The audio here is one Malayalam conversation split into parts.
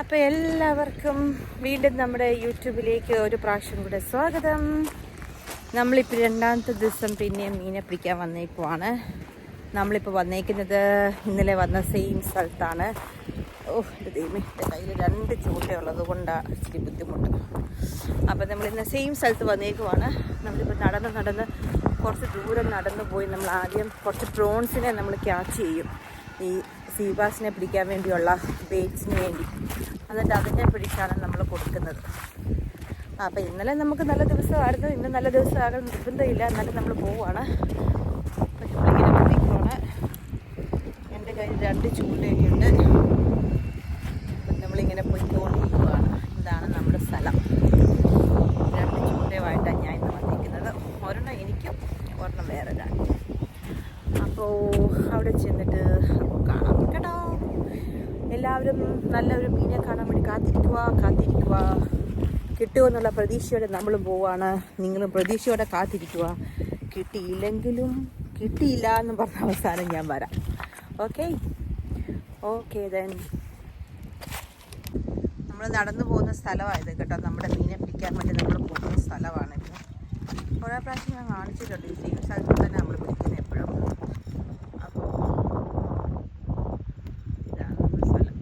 അപ്പോൾ എല്ലാവർക്കും വീണ്ടും നമ്മുടെ യൂട്യൂബിലേക്ക് ഒരു പ്രാവശ്യം കൂടെ സ്വാഗതം. നമ്മളിപ്പോൾ രണ്ടാമത്തെ ദിവസം പിന്നെ മീനെ പിടിക്കാൻ വന്നേക്കുവാണ്. നമ്മളിപ്പോൾ വന്നേക്കുന്നത് ഇന്നലെ വന്ന സെയിം സ്ഥലത്താണ്. ഓ ദൈവത്തെ കയ്യിൽ രണ്ട് ചൂണ്ടയുള്ളത് കൊണ്ടാണ് ഇച്ചിരി ബുദ്ധിമുട്ട്. അപ്പോൾ നമ്മൾ ഇന്ന് സെയിം സ്ഥലത്ത് വന്നേക്കുവാണ്. നമ്മളിപ്പോൾ നടന്ന് നടന്ന് കുറച്ച് ദൂരം നടന്നു പോയി നമ്മൾ ആദ്യം കുറച്ച് പ്രോൺസിനെ നമ്മൾ ക്യാച്ച് ചെയ്യും. ഈ സീബാസിനെ പിടിക്കാൻ വേണ്ടിയുള്ള ബേറ്റ്സിന് വേണ്ടി. എന്നിട്ട് അതിനെ പിടിച്ചാണ് നമ്മൾ കൊടുക്കുന്നത്. അപ്പോൾ ഇന്നലെ നമുക്ക് നല്ല ദിവസമായിരുന്നു. ഇന്ന് നല്ല ദിവസമാകാൻ നിർബന്ധമില്ല. എന്നാലും നമ്മൾ പോവുകയാണ് പക്ഷെ ഭയങ്കര എന്റെ കയ്യിൽ രണ്ട് ചൂണ്ടയൊക്കെ ഉണ്ട് അപ്പം നമ്മളിങ്ങനെ പോയിക്കൊണ്ടിരിക്കുകയാണ് ഇതാണ് നമ്മുടെ സ്ഥലം രണ്ട് ചൂണ്ടയുമായിട്ടാണ് ഞാൻ ഇന്ന് വന്നിരിക്കുന്നത് ഒരെണ്ണം എനിക്കും ഒരെണ്ണം വേറെ ഒരാൾ അപ്പോൾ അവിടെ ചെന്നിട്ട് അപ്പോൾ കാണാം കേട്ടോ എല്ലാവരും നല്ലൊരു മീനെ കാണാൻ വേണ്ടി കാത്തിരിക്കുക കാത്തിരിക്കുക കിട്ടുമെന്നുള്ള പ്രതീക്ഷയോടെ നമ്മളും പോവാണ്. നിങ്ങളും പ്രതീക്ഷയോടെ കാത്തിരിക്കുക കിട്ടിയില്ലെങ്കിലും കിട്ടിയില്ല എന്ന് പറഞ്ഞ അവസാനം ഞാൻ വരാം. ഓക്കെ ഓക്കെ ദെൻ നമ്മൾ നടന്നു പോകുന്ന സ്ഥലമായത് കേട്ടോ. നമ്മുടെ മീനെ പിടിക്കാൻ വേണ്ടി നമ്മൾ പോകുന്ന സ്ഥലമാണിത് കുറേ പ്രാവശ്യം ഞാൻ കാണിച്ചിട്ടുണ്ട്. ഈ സെയിം സ്ഥലത്ത് തന്നെ നമ്മൾ പിടിക്കുന്നത് എപ്പോഴും അപ്പോൾ ഇതാണ് നമ്മുടെ സ്ഥലം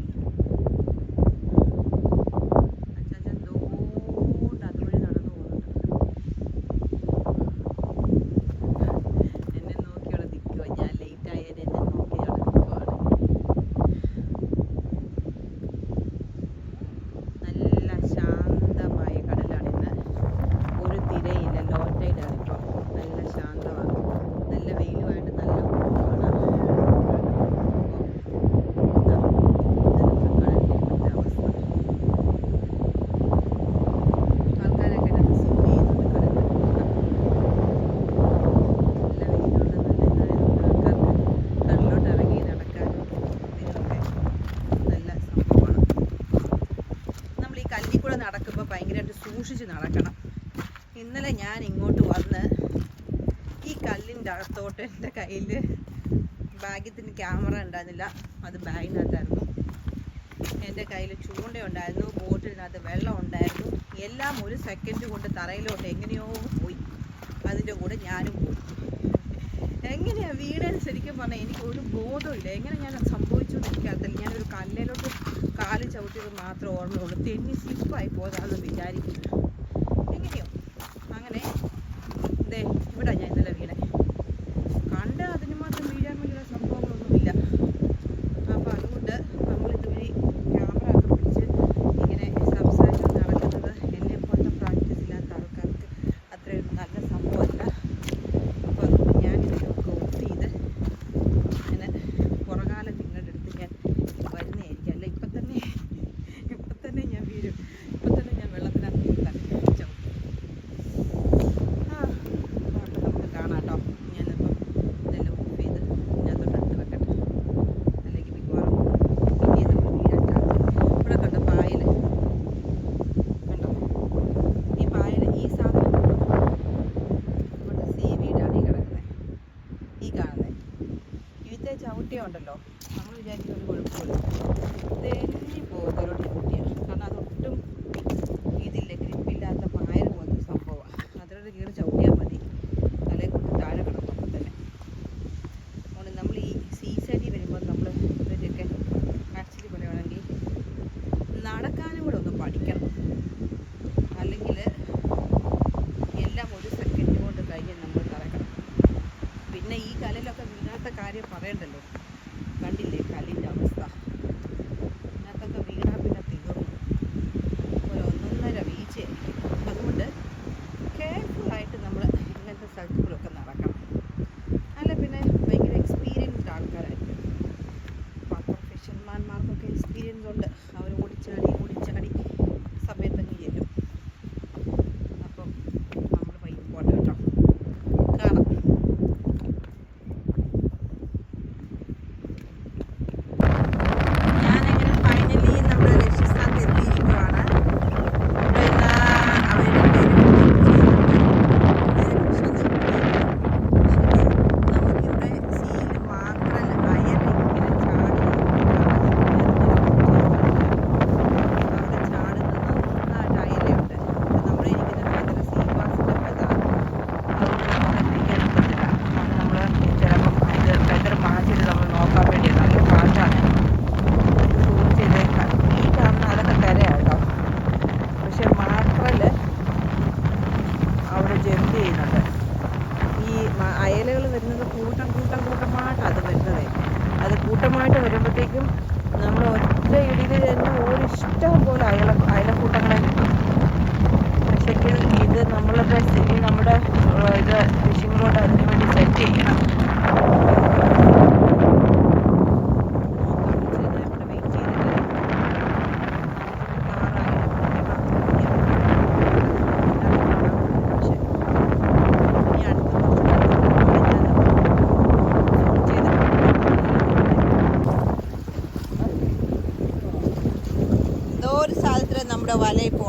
അച്ചാച്ചൻ ദൂണ്ട് അതുവഴി നടന്നു പോകുന്നുണ്ട് എന്നെ നോക്കി അവിടെ നിൽക്കുവാ ഞാൻ ലേറ്റ് ആയാലും എന്നെ നോക്കി അവിടെ നിൽക്കുവാണ് നല്ല ശാന്തമായ കടലാണിന്ന് ഒരു തിരയില്ല ലോ ടൈഡാണ് ഇപ്പോൾ നല്ല ശാന്തമാണ് നല്ല വെയിലുമായിട്ട് നല്ല പോവാണ് അവസ്ഥ ആൾക്കാരൊക്കെ എന്നെ zoom ചെയ്യുന്നുണ്ട് കടലിൽ. നല്ല വെയിലുള്ള നല്ല ഇതായതുകൊണ്ട് ആൾക്കാർക്ക് കടലിലോട്ട് ഇറങ്ങി നടക്കാനും ഇതിനൊക്കെ നല്ല സംഭവമാണ് നമ്മൾ ഈ കല്ലിൽ കൂടെ നടക്കുമ്പോൾ ഭയങ്കരമായിട്ട് സൂക്ഷിച്ച് നടക്കണം ഇന്നലെ ഞാൻ ഇങ്ങോട്ട് വന്ന് ഈ കല്ലിന്റെ അകത്തോട്ട് എന്റെ കയ്യിൽ ബാഗ്യത്തിന് ക്യാമറ ഉണ്ടായിരുന്നില്ല. അത് ബാഗിനകത്തായിരുന്നു. എന്റെ കയ്യിൽ ചൂണ്ടയുണ്ടായിരുന്നു ബോട്ടിലിനകത്ത് വെള്ളം ഉണ്ടായിരുന്നു. എല്ലാം ഒരു സെക്കൻഡ് കൊണ്ട് തറയിലോട്ട് എങ്ങനെയോ പോയി. അതിന്റെ കൂടെ ഞാനും പോയി. എങ്ങനെയാണ് വീടാൻ ശരിക്കും പറഞ്ഞാൽ എനിക്ക് ഒരു ബോധമില്ല എങ്ങനെ ഞാൻ സംഭവിച്ചു എന്ന് എനിക്കറിയത്തില്ല ഞാനൊരു കല്ലിലോട്ട് കാൽ ചവിട്ടിയത് മാത്രമേ ഓർമ്മയുള്ളൂ. തെന്നി സ്ലിപ്പായി പോയതാണെന്ന് വിചാരിക്കുന്നു. എങ്ങനെയോ അങ്ങനെ ദേ ഇവിടെ ഞാൻ ഇന്നലെ വീണേ കണ്ട അതിന് മാത്രം വീഴാൻ വേണ്ടിയുള്ള സംഭവങ്ങളൊന്നുമില്ല അപ്പോൾ അതുകൊണ്ട് നമ്മൾ ഇതുവഴി ക്യാമറ ഒക്കെ പിടിച്ച് ഇങ്ങനെ സംസാരിച്ച് നടക്കുന്നത് എന്നെ പോലത്തെ പ്രാക്ടീസ് ഇല്ലാത്ത ആൾക്കാർക്ക് അത്രയും നല്ല സംഭവമല്ല അപ്പോൾ അതുകൊണ്ട് ഞാൻ ഇതിനൊക്കെ ഓഫ് ചെയ്ത് ഇങ്ങനെ പുറകാലത്ത് ഇങ്ങോട്ട് എടുത്ത് ഞാൻ വരുന്നതായിരിക്കും അല്ല ഇപ്പം തന്നെ ഇപ്പം തന്നെ ഞാൻ വീഴും ഇപ്പം തന്നെ ഞാൻ വെള്ളത്തിനകത്ത് വീഴാൻ ചവിട്ടും ആ അതുകൊണ്ട് നമുക്ക് കാണാം കേട്ടോ ഞാനിപ്പം ഇതെല്ലാം ഓഫ് ചെയ്ത് ഇതിനകത്തോട്ട് എടുത്ത് വെക്കട്ടെ അല്ലെങ്കിൽ മിക്കവാറും പിന്നെ നമ്മൾ വീഴാൻ ചാൻസ് ഇവിടെ കണ്ടോ പായൽ കണ്ടോ ഈ പായൽ ഈ സാധനം നമ്മുടെ സീവീഡാണ് ഈ കിടക്കുന്നത് ഈ കാണുന്നത് ഇവിടുത്തെ ചവിട്ടിയുണ്ടല്ലോ. നമ്മൾ വിചാരിക്കുന്ന ഒരു കുഴപ്പമില്ല തെന്നി പോകുന്നതിലോട്ട് ചവിട്ടിയാണ് കാരണം അതൊട്ടും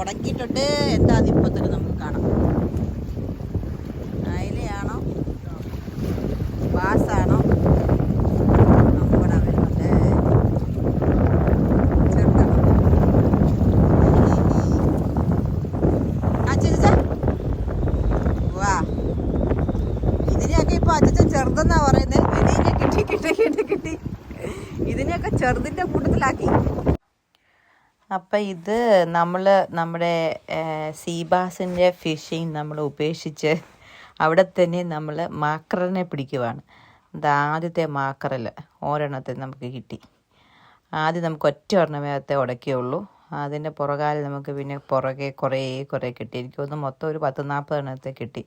ഉടക്കിയിട്ടുണ്ട് എന്താ അതിപ്പോൾ നമുക്ക് കാണാം. അയിലയാണോ? ബാസാണോ? ചെറുതെന്നാ പറയുന്നത്? വലിയ കിട്ടി കിട്ടി കിട്ടി കിട്ടി. ഇതിനെയൊക്കെ ചെറുതിന്റെ കൂട്ടത്തിലാക്കി. അപ്പം ഇത് നമ്മൾ നമ്മുടെ സീബാസിന്റെ ഫിഷിങ് നമ്മൾ ഉപേക്ഷിച്ച് അവിടെ തന്നെ നമ്മൾ മാക്കറിനെ പിടിക്കുവാണ്. അത് ആദ്യത്തെ മാക്കറൽ ഒരെണ്ണത്തെ നമുക്ക് കിട്ടി. ആദ്യം നമുക്ക് ഒറ്റ ഒരെണ്ണമേത്തെ ഉടക്കിയുള്ളൂ. അതിന്റെ പുറകാലെ നമുക്ക് പിന്നെ പുറകെ കുറേ കുറേ കിട്ടി എനിക്ക് തോന്നുന്നു മൊത്തം ഒരു പത്ത് നാൽപ്പത് എണ്ണത്തെ കിട്ടി.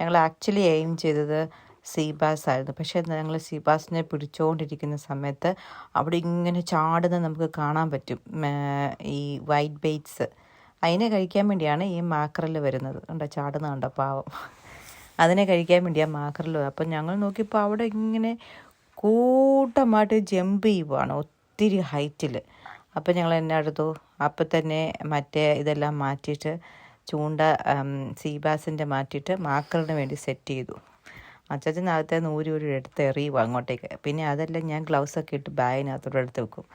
ഞങ്ങൾ ആക്ച്വലി എയിം ചെയ്തത് സീബാസ് ആയിരുന്നു പക്ഷേ ഞങ്ങൾ സീബാസിനെ പിടിച്ചുകൊണ്ടിരിക്കുന്ന സമയത്ത് അവിടെ ഇങ്ങനെ ചാടുന്നത് നമുക്ക് കാണാൻ പറ്റും. ഈ വൈറ്റ് ബെയ്റ്റ്സ്. അതിനെ കഴിക്കാൻ വേണ്ടിയാണ് ഈ മാക്രൽ വരുന്നത്. കണ്ടോ? ചാടുന്ന കണ്ടോ? പാവം. അതിനെ കഴിക്കാൻ വേണ്ടിയാണ് മാക്രൽ അപ്പം ഞങ്ങൾ നോക്കിയപ്പോൾ അവിടെ ഇങ്ങനെ കൂട്ടമായിട്ട് ജമ്പ് ചെയ്യുവാണ്. ഒത്തിരി ഹൈറ്റിൽ അപ്പം ഞങ്ങൾ എന്നെ അടുത്തു. അപ്പം തന്നെ മറ്റേ ഇതെല്ലാം മാറ്റിയിട്ട് ചൂണ്ട സീബാസിന്റെ മാറ്റിയിട്ട് മാക്കറിന് വേണ്ടി സെറ്റ് ചെയ്തു. അച്ചാച്ചനകത്തെ നൂരി ഒരു എടുത്ത് എറിയുക അങ്ങോട്ടേക്ക്. പിന്നെ അതെല്ലാം ഞാൻ ഗ്ലൗസ് ഒക്കെ ഇട്ട് ബാഗിനകത്തോടെ എടുത്ത് വെക്കും.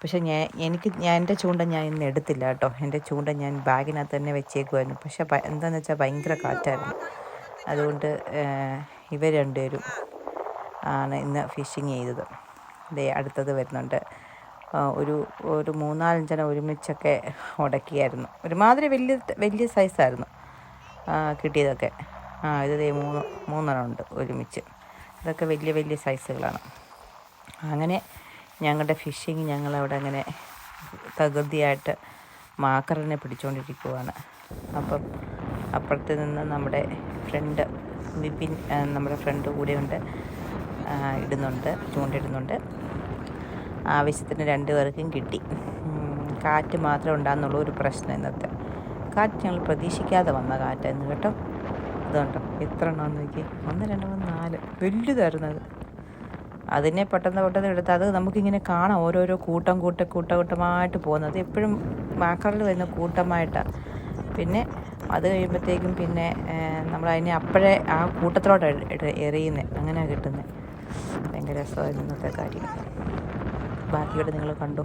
പക്ഷെ ഞാൻ എനിക്ക് ഞാൻ എന്റെ ചൂണ്ട ഞാൻ ഇന്ന് എടുത്തില്ല കേട്ടോ. എന്റെ ചൂണ്ട ഞാൻ ബാഗിനകത്ത് തന്നെ വെച്ചേക്കുമായിരുന്നു പക്ഷെ എന്താണെന്ന് വെച്ചാൽ ഭയങ്കര കാറ്റായിരുന്നു. അതുകൊണ്ട് ഇവർ രണ്ടുപേരും ആണ് ഇന്ന് ഫിഷിങ് ചെയ്തത്. ദേ അടുത്തത് വരുന്നുണ്ട്. ഒരു ഒരു മൂന്നാലഞ്ചെണ്ണം ഒരുമിച്ചൊക്കെ ഉടക്കിയായിരുന്നു. ഒരുമാതിരി വലിയ വലിയ സൈസായിരുന്നു കിട്ടിയതൊക്കെ. ആ ഇത് മൂന്ന് മൂന്നെണ്ണം ഉണ്ട് ഒരുമിച്ച്. ഇതൊക്കെ വലിയ വലിയ സൈസുകളാണ്. അങ്ങനെ ഞങ്ങളുടെ ഫിഷിങ് ഞങ്ങളവിടെ അങ്ങനെ തകൃതിയായിട്ട് മാക്കറിനെ പിടിച്ചുകൊണ്ടിരിക്കുവാണ് അപ്പം അപ്പുറത്ത് നിന്ന് നമ്മുടെ ഫ്രണ്ട് വിപിൻ നമ്മുടെ ഫ്രണ്ട് കൂടെയുണ്ട് ഉണ്ട്. ഇടുന്നുണ്ട് ചൂണ്ടിടുന്നുണ്ട്. ആവശ്യത്തിന് രണ്ട് പേർക്കും കിട്ടി. കാറ്റ് മാത്രമേ ഉണ്ടാകുന്നുള്ളൂ ഒരു പ്രശ്നം ഇന്നത്തെ. കാറ്റ് ഞങ്ങൾ പ്രതീക്ഷിക്കാതെ വന്ന കാറ്റായിരുന്നു കേട്ടോ. ഇതുണ്ടോ എത്ര എണ്ണമെന്ന് നോക്കി ഒന്ന് രണ്ട് മൂന്ന് നാല്. വലുതായിരുന്നു അത്. അതിനെ പെട്ടെന്ന് പെട്ടെന്ന് എടുത്ത് അത് നമുക്കിങ്ങനെ കാണാം. ഓരോരോ കൂട്ടം കൂട്ട കൂട്ടകൂട്ടമായിട്ട് പോകുന്നത്. എപ്പോഴും മാക്കറിൽ വരുന്ന കൂട്ടമായിട്ടാണ് പിന്നെ അത് കഴിയുമ്പോഴത്തേക്കും പിന്നെ നമ്മൾ അതിനെ അപ്പോഴേ ആ കൂട്ടത്തിലോട്ട് എറിയുന്നത് അങ്ങനെയാണ് കിട്ടുന്നത് ഭയങ്കര രസമായിരുന്നു ഇന്നത്തെ കാര്യം. ബാക്കിയോട് നിങ്ങൾ കണ്ടു?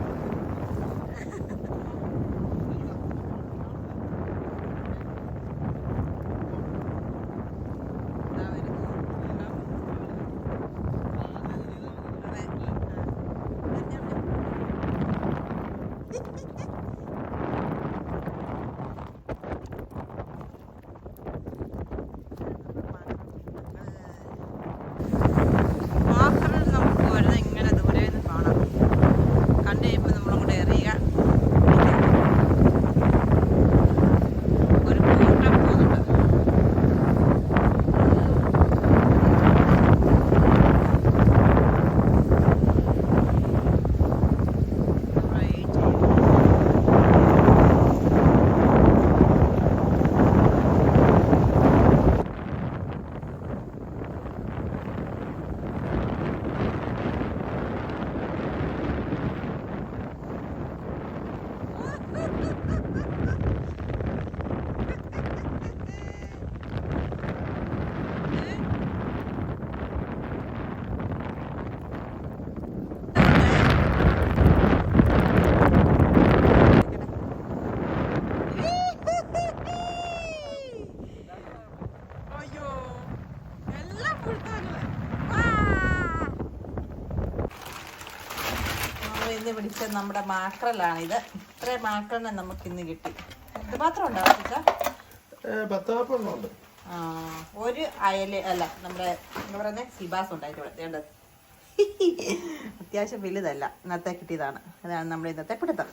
മാക്കറിൽ നമുക്ക് വരുന്ന ഇങ്ങനെ ദൂരെ നിന്ന് കാണാം കണ്ടു കഴിയുമ്പോൾ നമ്മളങ്ങോട്ട് എറിയുക ഒരു കൂട്ടം പോകുന്നുണ്ട് Right. അയ്യോ എല്ലാം പുഴുത്താനുള്ളെ. ആ. നമ്മൾ ഇന്ന് പിടിച്ച നമ്മുടെ മാക്രലാണിത്. ഇത്രയും മാക്രലിനെ നമുക്ക് ഇന്ന് കിട്ടി. ഇത് മാത്രം ഉണ്ടാവും ആ, ഒരു അയൽ അല്ല നമ്മുടെ എന്താ പറയുന്നത് സിബാസ് ഉണ്ടായിട്ട് വേണ്ടത് അത്യാവശ്യം വലുതല്ല. ഇന്നത്തെ കിട്ടിയതാണ്. അതാണ് നമ്മുടെ ഇന്നത്തെ പിടുത്തം.